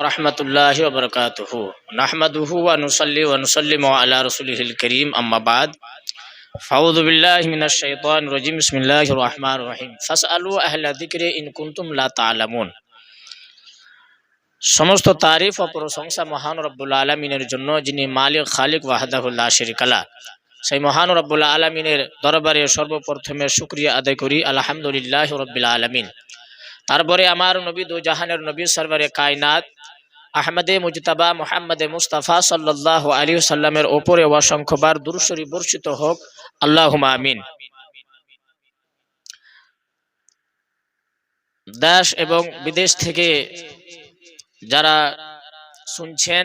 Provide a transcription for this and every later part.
রহমতুল্লাহ বরকাতুহু। নাহমাদুহু ওয়া নুসাল্লি ওয়া নুসাল্লিমু আলা রাসূলিহিল কারীম, আম্মা বাদ। ফাউযু আহলা যিকরি ইন সমস্ত তারিফ ও প্রশংসা মহান রব্বুল আলমিনের জন্য, যিনি মালিক, খালিক ওয়াহাদাহুল্লাহ শরিকালা সেই মহান রব্বুল আলমিনের দরবারে সর্বপ্রথমে শুক্রিয়া আদায় করি, আলহামদুলিল্লাহ রব্বুল আলমিন। তারপরে আমার নবী দু জাহানের নবী সরবরে কায়নাত আহমদে মুজতাবা মোহাম্মদে মুস্তাফা সাল্লাহ আলী সাল্লামের ওপরে অসংখ্যবার দুরুশরী বর্ষিত হোক। আল্লাহ আমিন। দেশ এবং বিদেশ থেকে যারা শুনছেন,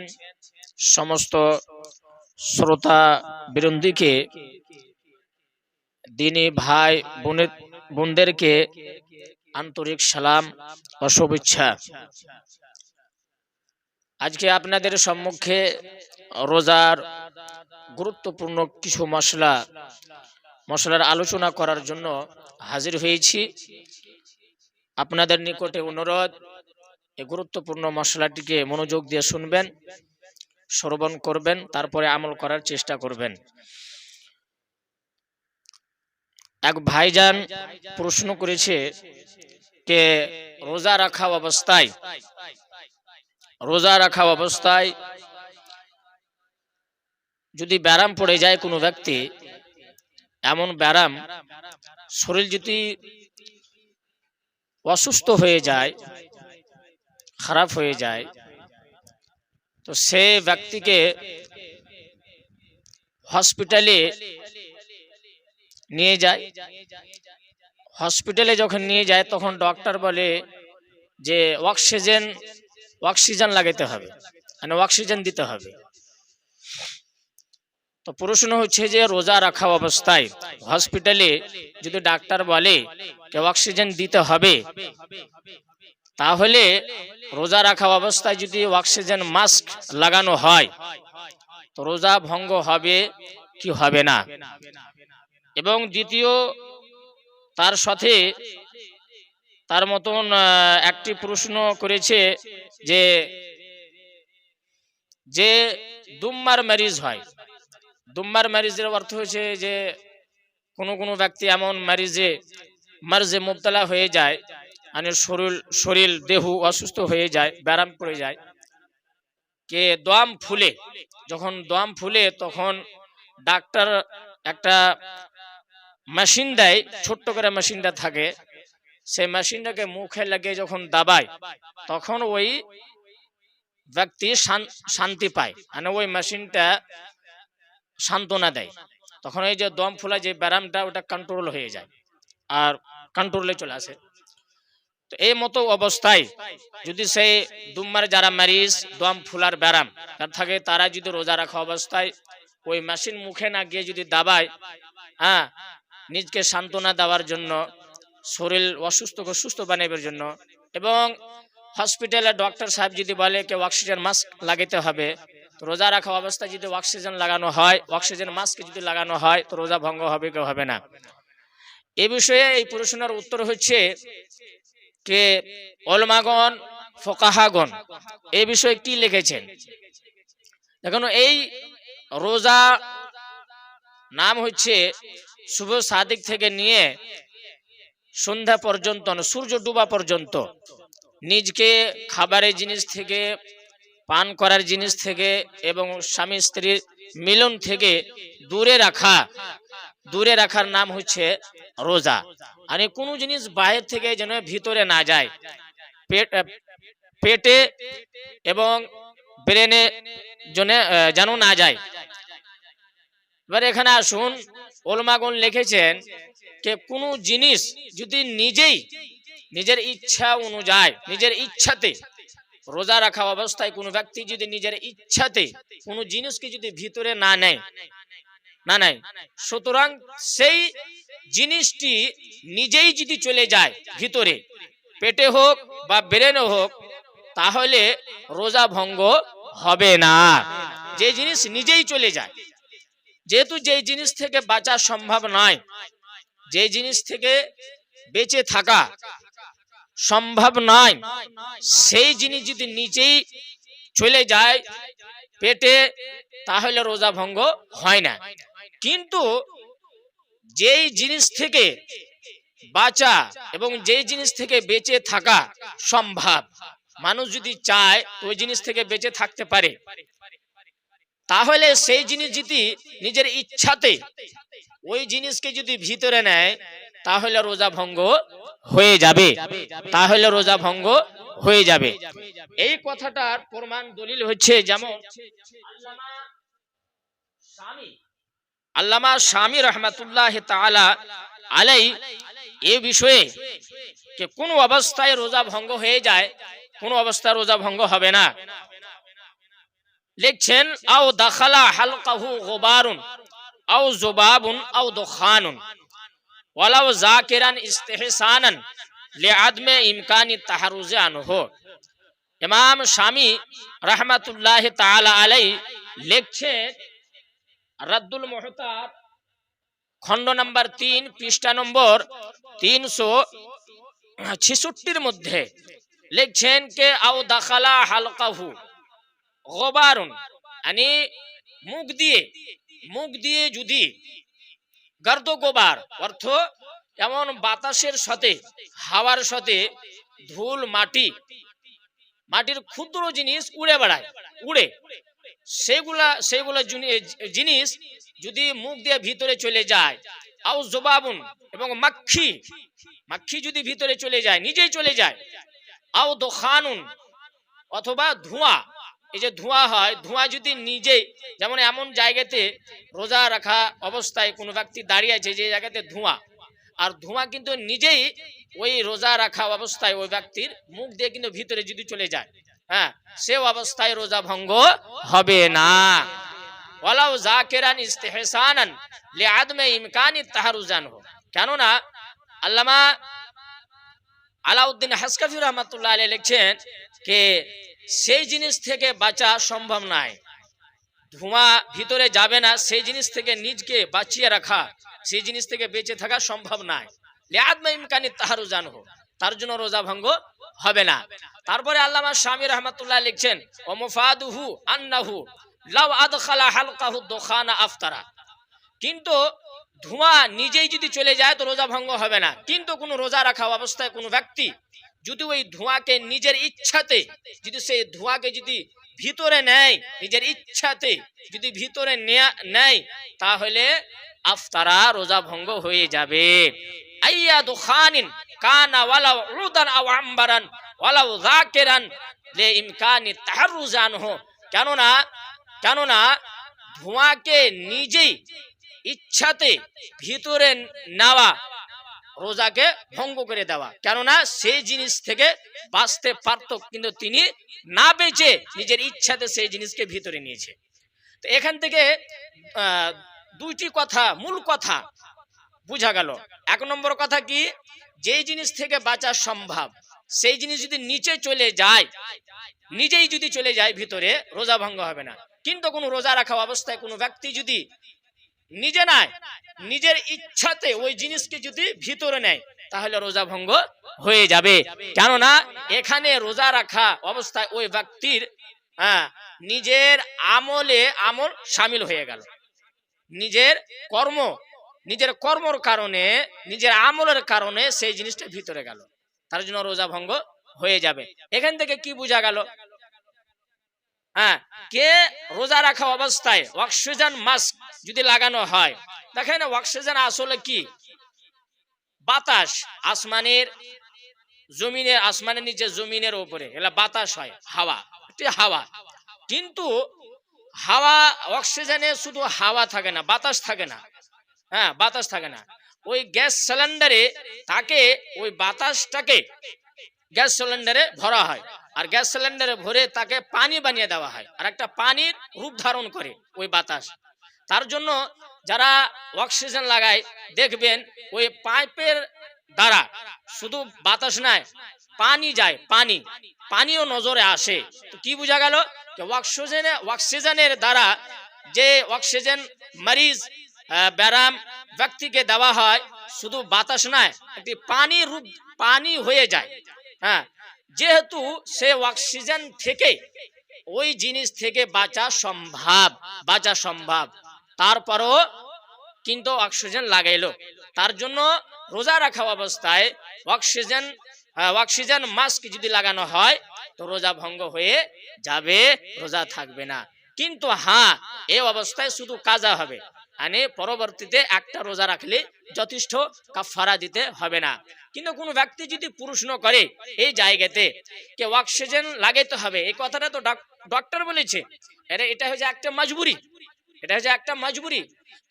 সমস্ত শ্রোতা বিরুন্দিকে দিনী ভাই বোনের বোনদেরকে আন্তরিক সালাম ও শুভেচ্ছা। আজকে আপনাদের সম্মুখে রোজার গুরুত্বপূর্ণ কিছু মশলা, মশলার আলোচনা করার জন্য হাজির হয়েছি। আপনাদের নিকটে অনুরোধ এই গুরুত্বপূর্ণ মশলাটিকে মনোযোগ দিয়ে শুনবেন, শ্রবণ করবেন, তারপরে আমল করার চেষ্টা করবেন। এক ভাইজান প্রশ্ন করেছে, কে রোজা রাখা অবস্থায় রোজা রাখা অবস্থায় যদি ব্যারাম পড়ে যায় কোনো ব্যক্তি, এমন ব্যারাম শরীর যদি অসুস্থ হয়ে যায়, খারাপ হয়ে যায়, তো সে ব্যক্তিকে হসপিটালে নিয়ে যায়। হসপিটালে যখন নিয়ে যায়, তখন ডক্টর বলে যে, অক্সিজেন অক্সিজেন লাগাতে হবে মানে অক্সিজেন দিতে হবে। তো প্রশ্ন হচ্ছে যে রোজা রাখা অবস্থায় হসপিটালে যদি ডাক্তার বলে যে অক্সিজেন দিতে হবে, তাহলে রোজা রাখা অবস্থায় যদি অক্সিজেন মাস্ক লাগানো হয়, তো রোজা ভঙ্গ হবে কি হবে না? এবং দ্বিতীয়, তার সাথে তার মতন একটি প্রশ্ন করেছে যে যে দুম্মার ম্যারিজ হয়। দুম্মার ম্যারিজের অর্থ হচ্ছে যে, কোনো কোনো ব্যক্তি এমন ম্যারিজে মার্জে মুবতলা হয়ে যায় মানে শরীর শরীর, দেহ অসুস্থ হয়ে যায় ব্যারাম পড়ে যায়। কে দম ফুলে, যখন দম ফুলে, তখন ডাক্তার একটা মেশিন দেয়, ছোট্ট করে মেশিনটা থাকে। সেই মেশিনটাকে মুখে লাগিয়ে যখন দাবায়, তখন ওই ব্যক্তি শান্তি পায়। মানে ওই মেশিনটা সান্ত্বনা দেয়। তখন এই যে দম ফোলা যে ব্যারামটা, ওটা কন্ট্রোল হয়ে যায় আর কন্ট্রোলে চলে আসে। তো এই মতো অবস্থায় যদি সেই দুম্মার যারা ম্যারিজ দম ফুলার ব্যারাম তার থাকে, তারা যদি রোজা রাখা অবস্থায় ওই মেশিন মুখে না গিয়ে যদি দাবায় হ্যাঁ নিজকে সান্ত্বনা দেওয়ার জন্য শরীর অসুস্থকে সুস্থ বানাবার জন্য। এবং হসপিটালে ডক্টর সাহেব যদি বলে, কেউ অক্সিজেন মাস্ক লাগাতে হবে। তো রোজা রাখা অবস্থায় যদি অক্সিজেন লাগানো হয়, অক্সিজেন মাস্ক যদি লাগানো হয়, তো রোজা ভঙ্গ হবে কেউ হবে না। এ বিষয়ে এই প্রশ্নের উত্তর হচ্ছে কে? অলমাগন ফোকাহাগন এ বিষয়ে কি লিখেছেন? দেখুন, এই রোজা নাম হচ্ছে শুভ সাদিক থেকে নিয়ে সন্ধ্যা পর্যন্ত সূর্য ডুবা পর্যন্ত, নিজকে খাবারের জিনিস থেকে, পান করার জিনিস থেকে এবং স্বামী স্ত্রীর মিলন থেকে দূরে রাখা। দূরে রাখার নাম হচ্ছে রোজা। আর কোনো জিনিস বাইরে থেকে যেন ভিতরে না যায়। পেট পেটে এবং ব্রেনে যেন না যায়। এবার এখানে আসুন ওলমাগুন লিখেছেন যে কোনো জিনিস যদি নিজেই, নিজের ইচ্ছা অনুযায়ী, নিজের ইচ্ছাতে রোজা রাখা অবস্থায় কোনো ব্যক্তি যদি নিজের ইচ্ছাতে কোনো জিনিসকে যদি ভিতরে না নেয় না নেয়, সুতরাং সেই জিনিসটি নিজেই যদি চলে যায় ভিতরে, পেটে হোক বা ব্রেনে হোক, তাহলে রোজা ভঙ্গ হবে না। যে জিনিস নিজেই চলে যায়, যেহেতু যে জিনিস থেকে বাঁচা সম্ভব নয় যে জিনিস থেকে বেঁচে থাকা সম্ভব নয়, সেই জিনিস যদি নিচেই চলে যায় পেটে, তাহলে রোজা ভঙ্গ হয় না। কিন্তু যেই জিনিস থেকে বাঁচা এবং যেই জিনিস থেকে বেঁচে থাকা সম্ভব, মানুষ যদি চায় ওই জিনিস থেকে বেঁচে থাকতে পারে, তাহলে সেই জিনিস যদি নিজের ইচ্ছাতে ওই জিনিসকে যদি ভিতরে নেয়, তাহলে রোজা ভঙ্গ হয়ে যাবে। তাহলে রোজা ভঙ্গ হয়ে যাবে। এই কথাটার প্রমাণ দলিল হচ্ছে যেমন আল্লামা স্বামী রহমাতুল্লাহ আলাই এ বিষয়ে যে কোন অবস্থায় রোজা ভঙ্গ হয়ে যায়, কোন অবস্থায় রোজা ভঙ্গ হবে না। লিখছেন, আও দাখালা হালকাহু গোবারুন। আও জুবাবুন আও দুখানুন। ওয়ালাও জাকিরান ইস্তেহসানান লিআদমে ইমকানি তাহারুজে আনহু। ইমাম স্বামী রহমাতুল্লাহ তাআলা আলাই লিখছেন রাদ্দুল মুহতাব, খণ্ড নাম্বার তিন, পৃষ্ঠা নম্বর তিনশো ছেষট্টির মধ্যে লিখছেন কে, আও দাখালা হালকাহু, গোবারুন মানে মুখ দিয়ে মুখ দিয়ে যদি গর্দ গোবার অর্থ এমন বাতাসের সাথে, হাওয়ার সাথে ধুল মাটি, মাটির ক্ষুদ্র জিনিস উড়ে বেড়ায়, উড়ে। সেগুলা সেগুলা জিনিস যদি মুখ দিয়ে ভিতরে চলে যায়, আও জবাবুন এবং মাক্ষি মাক্ষি যদি ভিতরে চলে যায়, নিজেই চলে যায়, আও দোখানুন অথবা ধোঁয়া এই যে ধোঁয়া হয়, ধোঁয়া যদি নিজেই, যেমন এমন জায়গাতে রোজা রাখা অবস্থায় কোনো ব্যক্তি দাঁড়িয়ে আছে যে জায়গাতে ধোঁয়া, আর ধোঁয়া কিন্তু নিজেই ওই রোজা রাখা অবস্থায় ওই ব্যক্তির মুখ দিয়ে কিন্তু ভিতরে যদি চলে যায় হ্যাঁ সে অবস্থায় রোজা ভঙ্গ হবে না। ওয়ালাউ জাকিরান ইস্তেহসানান লিআদমে ইমকানি তাহারুজান হো কেননা আল্লামা আলাউদ্দিন হাসকাফি রহমাতুল্লাহ আলাইহি লিখছেন যে সেই জিনিস থেকে বাঁচা সম্ভব নয়। ধোঁয়া ভিতরে যাবে না, সেই জিনিস থেকে নিজকে বাঁচিয়ে রাখা, সেই জিনিস থেকে বেঁচে থাকা সম্ভব নয়। লিআদমে ইমকানি তাহারুজান হো তার জন্য রোজা ভঙ্গ হবে না। তারপরে আল্লামা স্বামী রহমাতুল্লাহ লিখছেন ও মুফাদুহু আন্নাহু লাউ আদখালা হালকাহু দোখানা আফতারা। কিন্তু ধোঁয়া নিজেই যদি চলে যায় তো রোজা ভঙ্গ হবে না। কিন্তু কোনো রোজা রাখা অবস্থায় কোনো ব্যক্তি যদি ওই ধোঁয়াকে নিজের ইচ্ছাতে, যদি সেই ধোঁয়াকে যদি ভিতরে নেয়, নিজের ইচ্ছাতে যদি ভিতরে নেয়া- তাহলে আফতারা রোজা ভঙ্গ হয়ে যাবে। আইয়া দুখানিন কানা কেননা কেননা ধোঁয়াকে নিজেই ইচ্ছাতে ভিতরে নেওয়া রোজাকে ভঙ্গ করে দেওয়া। কেননা সেই জিনিস থেকে বাঁচতে পারত কিন্তু তিনি না বেঁচে নিজের ইচ্ছাতে সেই জিনিসকে ভিতরে নিয়েছে। তো এখান থেকে দুইটি কথা, মূল কথা বুঝা গেল। এক নম্বর কথা কি? যেই জিনিস থেকে বাঁচা সম্ভব, সেই জিনিস যদি নিচে চলে যায়, নিজেই যদি চলে যায়, ভিতরে রোজা ভঙ্গ হবে না। কিন্তু কোনো রোজা রাখা অবস্থায় কোনো ব্যক্তি যদি নিজে নাই, নিজের ইচ্ছাতে ওই জিনিসকে যদি ভিতরে নেয়, তাহলে রোজা ভঙ্গ হয়ে যাবে। কেননা, এখানে রোজা রাখা অবস্থায় ওই ব্যক্তির হ্যাঁ নিজের আমলে আমল সামিল হয়ে গেল। নিজের কর্ম, নিজের কর্মর কারণে, নিজের আমলের কারণে সেই জিনিসটা ভিতরে গেল। তার জন্য রোজা ভঙ্গ হয়ে যাবে। এখান থেকে কি বোঝা গেল? হ্যাঁ কে রোজা রাখা অবস্থায় অক্সিজেন মাস্ক যদি লাগানো হয়। দেখেন অক্সিজেন আসলে কি? বাতাস আসমানের জমিনের, আসমানের নিচে জমিনের উপরে। এগুলা বাতাস হয়, হাওয়া। এটি হাওয়া। কিন্তু হাওয়া, অক্সিজেনে শুধু হাওয়া থাকে না, বাতাস থাকে না। হ্যাঁ বাতাস থাকে না। ওই গ্যাস সিলিন্ডারে তাকে, ওই বাতাসটাকে গ্যাস সিলিন্ডারে ভরা হয়। আর গ্যাস সিলিন্ডারে ভরে তাকে পানি বানিয়ে দেওয়া হয়। আর একটা পানির রূপ ধারণ করে ওই বাতাস। তার জন্য যারা অক্সিজেন লাগায়, দেখবেন ওই পাইপের দ্বারা শুধু বাতাস নয় পানি যায়, পানি। পানিও নজরে আসে। তো কি বোঝা গেল? অক্সিজেনে অক্সিজেনের দ্বারা যে অক্সিজেন মরিজ ব্যারাম ব্যক্তিকে দেওয়া হয়, শুধু বাতাস নয় একটি পানি রূপ, পানি হয়ে যায়। হ্যাঁ যেহেতু সে অক্সিজেন থেকে ওই জিনিস থেকে বাঁচা সম্ভব বাঁচা সম্ভব। তারপরও কিন্তু অক্সিজেন লাগাইলো। তার জন্য রোজা রাখা অবস্থায় অক্সিজেন অক্সিজেন মাস্ক যদি লাগানো হয়, তো রোজা ভঙ্গ হয়ে যাবে, রোজা থাকবে না। কিন্তু হ্যাঁ এই অবস্থায় শুধু কাজা হবে। মানে পরবর্তীতে একটা রোজা রাখলে যথেষ্ট কাফারা দিতে হবে না। কিন্তু কোনো ব্যক্তি যদি প্রশ্ন করে এই জায়গাতে, কে অক্সিজেন লাগাইতে হবে, এই কথাটা তো ডাক- ডক্টর বলেছে। আরে, এটা হচ্ছে একটা মজবুরি। এটা হচ্ছে একটা মজবুরি।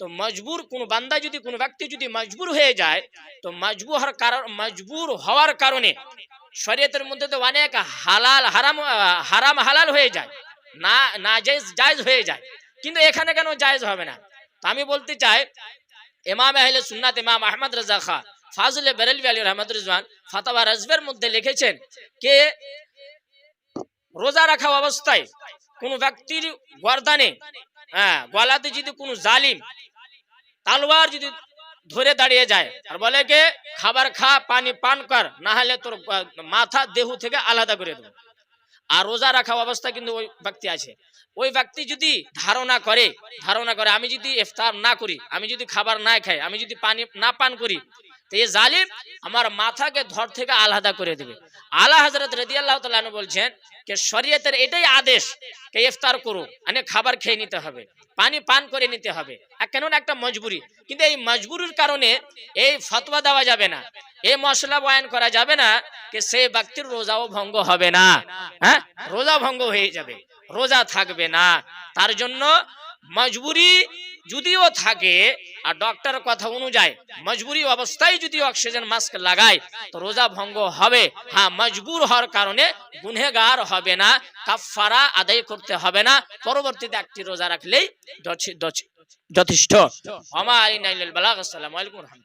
তো মজবুর কোন বান্দা যদি, কোনো ব্যক্তি যদি মজবুর হয়ে যায়, তো মজবুর কারণ, মজবুর হওয়ার কারণে শরীয়তের মধ্যে তো অনেক হালাল, হারাম হারাম, হালাল হয়ে যায়, না না জায়েজ জায়েজ হয়ে যায়। কিন্তু এখানে কেন জায়েজ হবে না? তো আমি বলতে চাই, ইমাম আহলে সুন্নাত, ইমাম আহমদ রাজা খা, ফাজলে বেরেলভি আলী রহমদ রিজওয়ান ফাতাওয়া রাজবের মধ্যে লিখেছেন কে, রোজা রাখা অবস্থায় কোন ব্যক্তির গর্দানে হ্যাঁ গলাতে যদি কোনো জালিম তালওয়ার যদি ধরে দাঁড়িয়ে যায়, আর বলে কে, খাবার খা, পানি পান কর না হলে তোর মাথা দেহ থেকে আলাদা করে দেবো। আর রোজা রাখা অবস্থা কিন্তু ওই ব্যক্তি আছে। ওই ব্যক্তি যদি ধারণা করে ধারণা করে, আমি যদি ইফতার না করি, আমি যদি খাবার না খাই, আমি যদি পানি না পান করি এই জালিম আমার মাথাকে ধর থেকে আলাদা করে দেবে। হজরত রদি আল্লাহ তালু বলছেন যে, শরীয়তের এটাই আদেশ কে ইফতার করো মানে খাবার খেয়ে নিতে হবে, পানি পান করে নিতে হবে। কেননা একটা মজবুরি, কিন্তু এই মজবুরির কারণে এই ফতোয়া দেওয়া যাবে না, এই মশলা বয়ান করা যাবে না যে সেই ব্যক্তির রোজাও ভঙ্গ হবে না। হ্যাঁ? রোজা ভঙ্গ হয়ে যাবে, রোজা থাকবে না। তার জন্য মজবুরি যদিও থাকে, আর ডক্টর কথা অনুযায়ী মজবুরি অবস্থায় যদি অক্সিজেন মাস্ক লাগায়, তো রোজা ভঙ্গ হবে। হ্যাঁ মজবুর হওয়ার কারণে গুনেগার হবে না কাফারা আদায় করতে হবে না। পরবর্তীতে একটি রোজা রাখলেই যথে- যথে- যথেষ্ট আমার আলী নাইল বালাক আসসালামু আলাইকুম